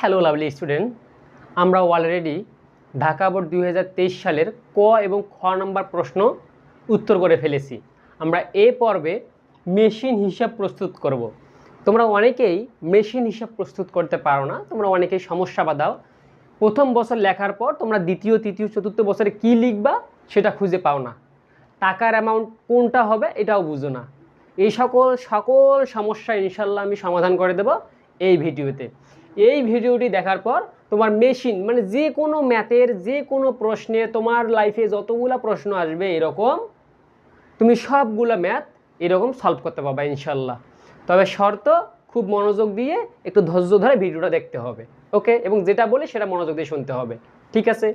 Hello lovely student আমরা already Dhaka board দুই হাজার তেইশ সালের ক এবং খ নম্বর প্রশ্ন উত্তর করে ফেলেছি। আমরা এ পর্বে মেশিন হিসাব প্রস্তুত করব। তোমরা অনেকেই মেশিন হিসাব প্রস্তুত করতে পারো না, তোমরা অনেকেই সমস্যা বাদাও প্রথম বছর লেখার পর তোমরা দ্বিতীয়, তৃতীয়, চতুর্থ বছরে কী লিখবা সেটা খুঁজে পাও না। টাকার অ্যামাউন্ট কোনটা হবে এটাও বুঝো না। এই সকল সকল সমস্যা ইনশাল্লাহ আমি সমাধান করে দেব এই ভিডিওতে। এই ভিডিওটি দেখার পর তোমার মেশিন মানে যে কোনো ম্যাথের যে কোনো প্রশ্নে তোমার লাইফে যতগুলো প্রশ্ন আসবে এরকম, তুমি সবগুলো ম্যাথ এরকম সলভ করতে পারবা ইনশাল্লাহ। তবে শর্ত, খুব মনোযোগ দিয়ে একটু ধৈর্য ধরে ভিডিওটা দেখতে হবে ওকে এবং যেটা বলি সেটা মনোযোগ দিয়ে শুনতে হবে, ঠিক আছে?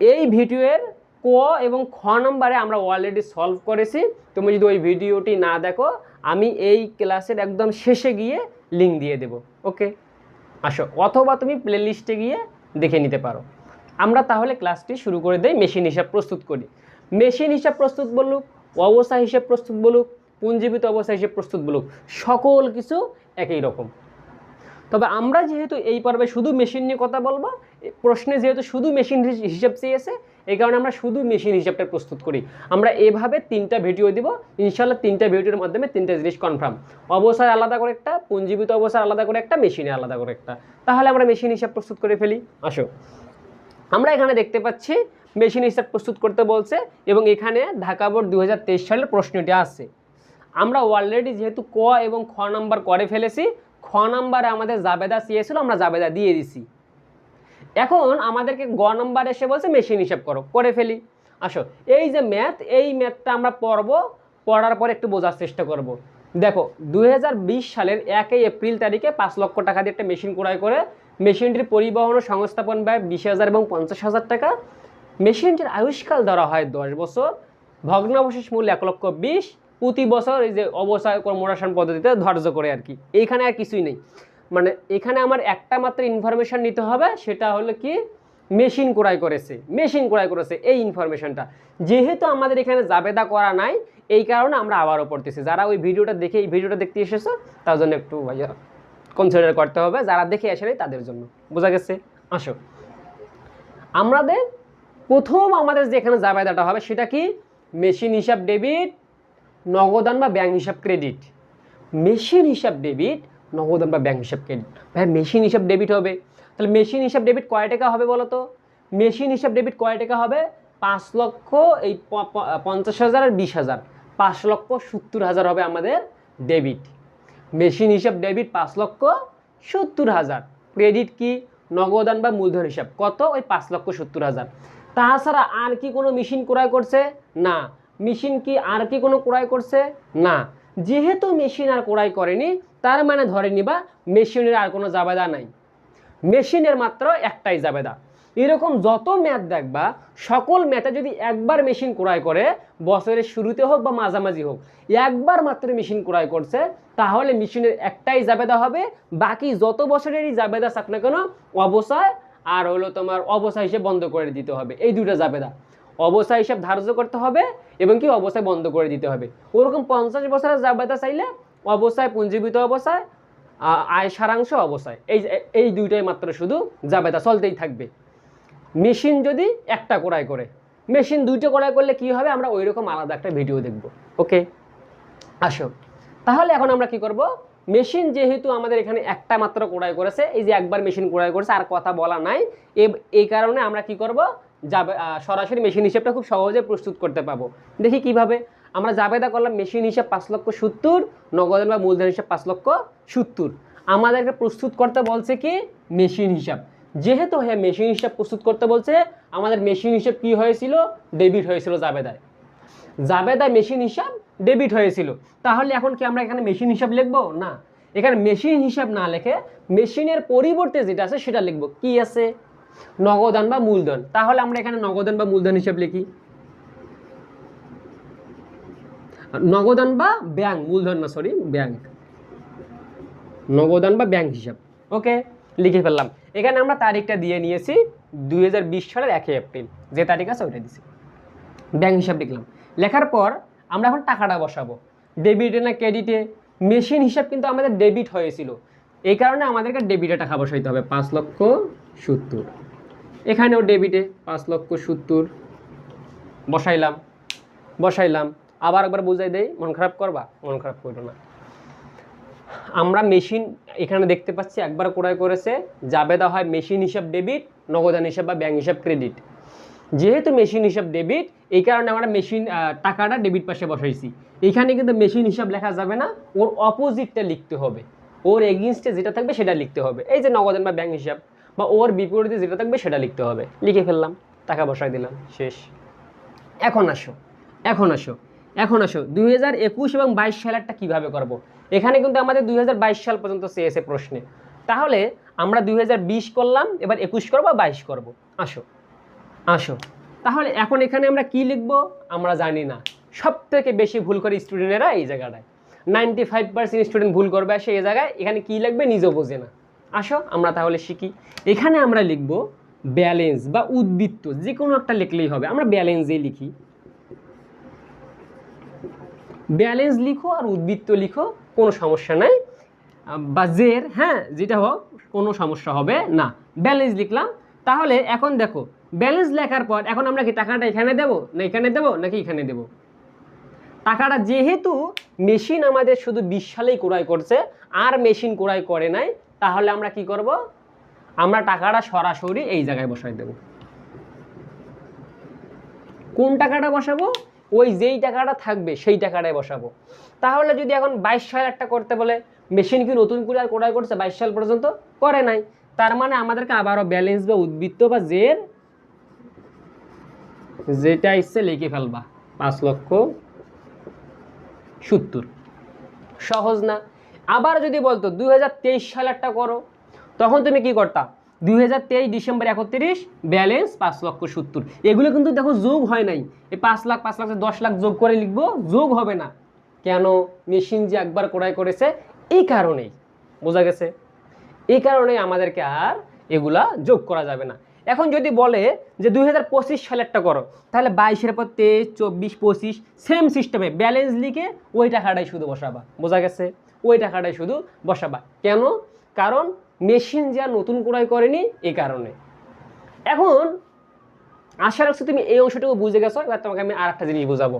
এই ভিডিওয়ের ক এবং খ নম্বরে আমরা অলরেডি সলভ করেছি। তুমি যদি ওই ভিডিওটি না দেখো, আমি এই ক্লাসের একদম শেষে গিয়ে লিঙ্ক দিয়ে দেব ওকে আসো, অথবা তুমি প্লেলিস্টে গিয়ে দেখে নিতে পারো। আমরা তাহলে ক্লাসটি শুরু করে দেই মেশিন হিসাব প্রস্তুত করি। মেশিন হিসাব প্রস্তুত বলুক, অবস্থা হিসাব প্রস্তুত বলুক পুঞ্জীবিত অবস্থা হিসেবে প্রস্তুত বলুক, সকল কিছু একই রকম। তবে আমরা যেহেতু এই পর্বে শুধু মেশিন নিয়ে কথা বলব প্রশ্নে যেহেতু শুধু মেশিন হিসেব চেয়েছে এই কারণে আমরা শুধু মেশিন হিসাবটা প্রস্তুত করি। আমরা এভাবে তিনটা ভিডিও দিব ইনশাল্লাহ তিনটা ভিডিওর মাধ্যমে তিনটা জিনিস কনফার্ম অবসর আলাদা করে একটা পুঞ্জীবিত অবসর আলাদা করে একটা মেশিনে আলাদা করে একটা। তাহলে আমরা মেশিন হিসাব প্রস্তুত করে ফেলি। আসো। আমরা এখানে দেখতে পাচ্ছি মেশিন হিসাব প্রস্তুত করতে বলছে এবং এখানে ঢাকা বোর্ড দু হাজার তেইশ সালের প্রশ্নটি আছে। আমরা অলরেডি যেহেতু ক এবং খ নাম্বার করে ফেলেছি, খ নাম্বারে আমাদের জাবেদা চেয়েছিল আমরা জাবেদা দিয়ে দিছি। এখন আমাদেরকে গ নম্বর এসে বলছে মেশিন হিসাব করো, করে ফেলি। আসো, এই যে ম্যাথ এই ম্যাথটা আমরা পড়ব, পড়ার পর একটু বোঝার চেষ্টা করব। দেখো দু হাজার বিশ সালের একই এপ্রিল তারিখে পাঁচ লক্ষ টাকা দিয়ে একটা মেশিন ক্রয় করে মেশিনটির পরিবহন ও সংস্থাপন ব্যয় বিশ হাজার এবং পঞ্চাশ হাজার টাকা। মেশিনটির আয়ুষ্কাল ধরা হয় দশ বছর, ভগ্নাবশেষ মূল্য এক লক্ষ বিশ, প্রতি বছর এই যে অবসায় কর্মরাসান পদ্ধতিতে ধার্য করে আর কি। এইখানে আর কিছুই নেই। মানে এখানে আমার একটা মাত্র ইনফরমেশন নিতে হবে, সেটা হলো কি? মেশিন ক্রয় করেছে। মেশিন ক্রয় করেছে এই ইনফরমেশনটা যেহেতু আমাদের এখানে জাবেদা করা নাই, এই কারণে আমরা আবারও পড়তেছি। যারা ওই ভিডিওটা দেখে, এই ভিডিওটা দেখতে এসেছ, তার জন্য একটু কনসিডার করতে হবে। যারা দেখে আসে নাই, তাদের জন্য। বোঝা গেছে? আসো। আমাদের প্রথম আমাদের যেখানে জাবেদাটা হবে, সেটা কি? মেশিন হিসাব ডেবিট নগদান বা ব্যাংক হিসাব ক্রেডিট মেশিন হিসাব ডেবিট নগদান বা ব্যাংক হিসাব ক্রেডিট ভাই মেশিন হিসাব ডেবিট হবে। তাহলে মেশিন হিসাব ডেবিট কয় টাকা হবে বলো তো? মেশিন হিসাব ডেবিট কয় টাকা হবে? পাঁচ লক্ষ এই পঞ্চাশ হাজার আর বিশ হাজার। পাঁচ লক্ষ সত্তর হাজার হবে আমাদের ডেবিট মেশিন হিসাব ডেবিট পাঁচ লক্ষ সত্তর হাজার। ক্রেডিট কি? নগদান বা মূলধন হিসাব। কত? ওই পাঁচ লক্ষ সত্তর হাজার। তাছাড়া আর কি কোনো মেশিন ক্রয় করছে? না। মেশিন কি আর কি কোনো ক্রয় করছে? না। যেহেতু মেশিন আর ক্রয় করেনি, তার মানে ধরে নিবা মেশিনের আর কোনো জাবেদা নাই। মেশিনের মাত্র একটাই জাবেদা। এরকম যত ম্যাথ দেখবা, সকল ম্যাথে যদি একবার মেশিন ক্রয় করে, বছরের শুরুতে হোক বা মাঝামাঝি হোক, একবার মাত্র মেশিন ক্রয় করছে, তাহলে মেশিনের একটাই জাবেদা হবে। বাকি যত বছরেরই জাবেদা থাক না কেন অবসায় আর হলো তোমার অবসায় হিসেবে বন্ধ করে দিতে হবে। এই দুটো জাবেদা। অবসায় হিসাব ধার্য করতে হবে এবং কি অবস্থায় বন্ধ করে দিতে হবে। ওরকম পঞ্চাশ বছরের জাবেদা চাইলে অবস্থায় পুঞ্জীবিত অবস্থায় আয় সারাংশ অবস্থায়। এই এই দুইটাই মাত্র শুধু জাবেদা চলতেই থাকবে। মেশিন যদি একটা ক্রয় করে, মেশিন দুইটা ক্রয় করলে কি হবে? আমরা ওই রকম আলাদা একটা ভিডিও দেখব। ওকে? আসো। তাহলে এখন আমরা কি করব? মেশিন যেহেতু আমাদের এখানে একটা মাত্র ক্রয় করেছে, এই যে একবার মেশিন ক্রয় করেছে, আর কথা বলা নাই এই কারণে আমরা কি করব? যাবে সরাসরি মেশিন হিসেবটা খুব সহজে প্রস্তুত করতে পাবো। দেখি কীভাবে? আমরা জাবেদা করলাম মেশিন হিসাব পাঁচ লক্ষ সত্তর নগদান বা মূলধন হিসাব পাঁচ লক্ষ সত্তর। আমাদেরকে প্রস্তুত করতে বলছে কি? মেশিন হিসাব। যেহেতু হ্যাঁ মেশিন হিসাব প্রস্তুত করতে বলছে, আমাদের মেশিন হিসাব কি হয়েছিল? ডেবিট হয়েছিল জাবেদায়। জাবেদা মেশিন হিসাব ডেবিট হয়েছিল। তাহলে এখন কি আমরা এখানে মেশিন হিসাব লিখব? না। এখানে মেশিন হিসাব না লিখে মেশিনের পরিবর্তে যেটা আছে সেটা লিখব। কি আছে? নগদান বা মূলধন। তাহলে আমরা এখানে নগদান বা মূলধন হিসাব লিখি। নগদান বা ব্যাংক, মূলধন না সরি ব্যাংক। নগদান বা ব্যাংক হিসাব। ওকে, লিখে ফেললাম। এখানে আমরা তারিখটা দিয়ে নিয়েছি দুই সালের একই এপ্রিল। যে তারিখ আছে ওইটা দিছি। ব্যাংক হিসাব লিখলাম। লেখার পর আমরা এখন টাকাটা বসাবো। ডেবিটে না ক্রেডিটে? মেশিন হিসাব কিন্তু আমাদের ডেবিট হয়েছিল। এই কারণে আমাদেরকে ডেবিটে টাকা বসাইতে হবে। পাঁচ লক্ষ সত্তর। এখানেও ডেবিটে পাঁচ লক্ষ সত্তর। বসাইলাম বসাইলাম। আবার একবার বুঝাই দেয় মন খারাপ করবা? মন খারাপ করো না। আমরা মেশিন এখানে দেখতে পাচ্ছি, একবার ক্রয় করেছে, জাবেদা হয় মেশিন হিসাব ডেবিট, নগদান হিসাব বা ব্যাংক হিসাব ক্রেডিট। যেহেতু মেশিন হিসাব ডেবিট, এই কারণে আমরা মেশিন টাকাটা ডেবিট পাশে বসাইছি। এখানে কিন্তু মেশিন হিসাব লেখা যাবে না, ওর অপোজিটটা লিখতে হবে। ওর এগেনস্টে যেটা থাকবে সেটা লিখতে হবে। এই যে নগদান বা ব্যাংক হিসাব। বা ওর বিপরীতে যেটা থাকবে সেটা লিখতে হবে। লিখে ফেললাম, টাকা বসাই দিলাম, শেষ। এখন আসো এখন আসো এখন আসো। দুই হাজার একুশ এবং বাইশ সালেরটা কীভাবে করব। এখানে কিন্তু আমাদের দুই হাজার বাইশ সাল পর্যন্ত চেয়েছে প্রশ্নে। তাহলে আমরা দুই হাজার বিশ করলাম, এবার একুশ করব বা বাইশ করব। আসো আসো। তাহলে এখন এখানে আমরা কি লিখব? আমরা জানি না। সব থেকে বেশি ভুল করে স্টুডেন্টেরা এই জায়গাটায়। নাইনটি ফাইভ পার্সেন্ট স্টুডেন্ট ভুল করবে আসে এই জায়গায়। এখানে কি লিখবে? নিজেও বোঝে না। আসো, আমরা তাহলে শিখি। এখানে আমরা লিখব ব্যালেন্স বা উদ্বৃত্ত, যে কোনো একটা লিখলেই হবে। আমরা ব্যালেন্সেই লিখি। ব্যালেন্স লিখো আর উদ্বৃত্ত লিখো, কোনো সমস্যা নাই। বা জের হ্যাঁ যেটা হোক, কোনো সমস্যা হবে না। ব্যালেন্স লিখলাম। তাহলে এখন দেখো ব্যালেন্স লেখার পর এখন আমরা কি টাকাটা এখানে দেবো, না এখানে দেবো, নাকি এখানে দেবো? টাকাটা যেহেতু মেশিন আমাদের শুধু বিশ সালেই ক্রয় করছে, আর মেশিন ক্রয় করে নাই তাহলে আমরা কি করব? আমরা টাকাটা সরাসরি এই জায়গায় বসাই দেব। কোন টাকাটা বসাবো? ওই যেই টাকাটা থাকবে সেই টাকাটাই বসাবো। তাহলে যদি এখন বাইশ সাল একটা করতে বলে মেশিন কি নতুন করে আর ক্রয় করছে বাইশ সাল পর্যন্ত? করে নাই। তার মানে আমাদেরকে আবারও ব্যালেন্স বা উদ্বৃত্ত বা জের, যেটা ইচ্ছে লিখে ফেলবা। পাঁচ লক্ষ সত্তর। সহজ না? আবার যদি বলতো দুই হাজার তেইশ সালেরটা করো, তখন তুমি কি করতা? দুই হাজার তেইশ ডিসেম্বর একত্রিশ, ব্যালেন্স পাঁচ লক্ষ সত্তর। এগুলো কিন্তু দেখো যোগ হয় নাই। এই পাঁচ লাখ পাঁচ লাখ দশ লাখ যোগ করে লিখব, যোগ হবে না। কেন? মেশিন যে একবার ক্রয় করেছে, এই কারণেই। বোঝা গেছে? এই কারণে আমাদেরকে আর এগুলা যোগ করা যাবে না। এখন যদি বলে যে দুই হাজার পঁচিশ সালেরটা করো, তাহলে বাইশের পর তেইশ, চব্বিশ, পঁচিশ সেম সিস্টেমে ব্যালেন্স লিখে ওই টাকাটাই শুধু বসাবা। বোঝা গেছে? ওই টাকাটাই শুধু বসাবা। কেন? কারণ মেশিন যা নতুন ক্রয় করেনি এই কারণে। এখন আশা রাখছি তুমি এই অংশটুকু বুঝে গেছো, এবার তোমাকে আমি আর একটা জিনিস বোঝাবো।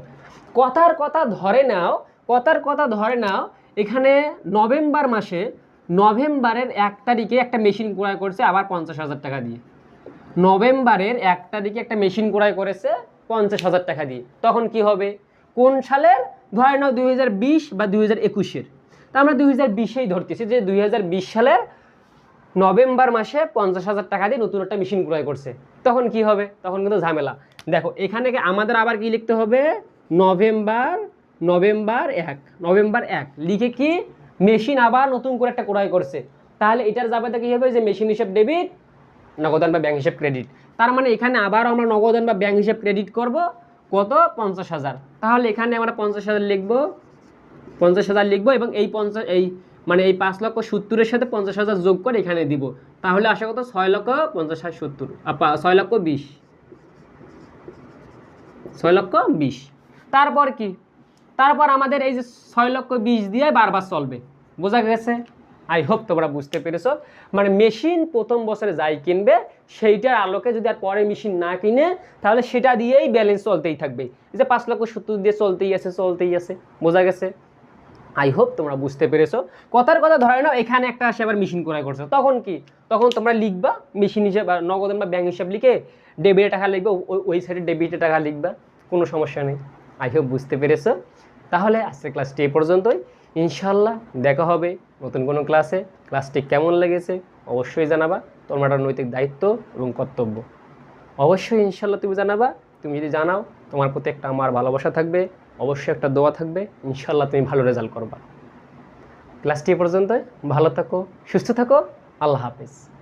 কথার কথা ধরে নাও, কথার কথা ধরে নাও, এখানে নভেম্বর মাসে নভেম্বরের এক তারিখে একটা মেশিন ক্রয় করছে আবার পঞ্চাশ হাজার টাকা দিয়ে। নভেম্বরের এক তারিখে একটা মেশিন ক্রয় করেছে পঞ্চাশ হাজার টাকা দিয়ে। তখন কি হবে? কোন সালের? ধরে নাও দুই হাজার বিশ বা দুই হাজার একুশের। তা আমরা দুই হাজার বিশেই ধরতেছি যে দুই হাজার বিশ সালের নভেম্বর মাসে পঞ্চাশ হাজার টাকা দিয়ে নতুন একটা মেশিন ক্রয় করছে। তখন কি হবে? তখন কিন্তু ঝামেলা। দেখো, এখানে আমাদের আবার কি লিখতে হবে? নভেম্বর নভেম্বর এক নভেম্বর এক। লিখে কি? মেশিন আবার নতুন করে একটা ক্রয় করছে। তাহলে এটার যাবে কি হবে? যে মেশিন হিসেব ডেবিট নগদান বা ব্যাংক হিসেব ক্রেডিট তার মানে এখানে আবার আমরা নগদান বা ব্যাংক হিসেব ক্রেডিট করব, কত? পঞ্চাশ হাজার। তাহলে এখানে আমরা পঞ্চাশ হাজার লিখব, পঞ্চাশ হাজার লিখব এবং এই পঞ্চাশ এই মানে এই পাঁচ লক্ষ সত্তরের সাথে পঞ্চাশ হাজার যোগ করে এখানে দিব। তাহলে আশা কত ছয় লক্ষ পঞ্চাশ হাজার সত্তর ছয় লক্ষ বিশ। ছয় লক্ষ বিশ। তারপর কি? তারপর আমাদের এই যে ছয় লক্ষ বিশ দিয়ে বারবার চলবে। বোঝা গেছে? আই হোপ তোমরা বুঝতে পেরেছ। মানে মেশিন প্রথম বছরে যাই কিনবে, সেইটার আলোকে যদি আর পরে মেশিন না কিনে, তাহলে সেটা দিয়েই ব্যালেন্স চলতেই থাকবে। যে পাঁচ লক্ষ সত্তর দিয়ে চলতেই আছে চলতেই আছে, বোঝা গেছে? আই হোপ তোমরা বুঝতে পেরেছ। কথার কথা ধরে নাও, এখানে একটা আসে আবার মেশিন ক্রয় করছে। তখন কি? তখন তোমরা লিখবা মেশিন হিসেবে নগদ বা ব্যাংক হিসাব লিখে ডেবিটে টাকা লিখবে সাইডে ডেবিটে টাকা লিখবা। কোনো সমস্যা নেই। আই হোপ বুঝতে পেরেছ। তাহলে আজকের ক্লাসটি এই পর্যন্তই। ইনশাল্লাহ দেখা হবে নতুন কোনো ক্লাসে। ক্লাসটি কেমন লেগেছে অবশ্যই জানাবা। তোমার একটা নৈতিক দায়িত্ব এবং কর্তব্য। অবশ্যই ইনশাল্লাহ তুমি জানাবা। তুমি যদি জানাও, তোমার প্রতি একটা আমার ভালোবাসা থাকবে। অবশ্যই একটা দোয়া থাকবে। ইনশাল্লাহ তুমি ভালো রেজাল্ট করবা। ক্লাসটি পর্যন্ত ভালো থাকো, সুস্থ থাকো। আল্লাহ হাফিজ।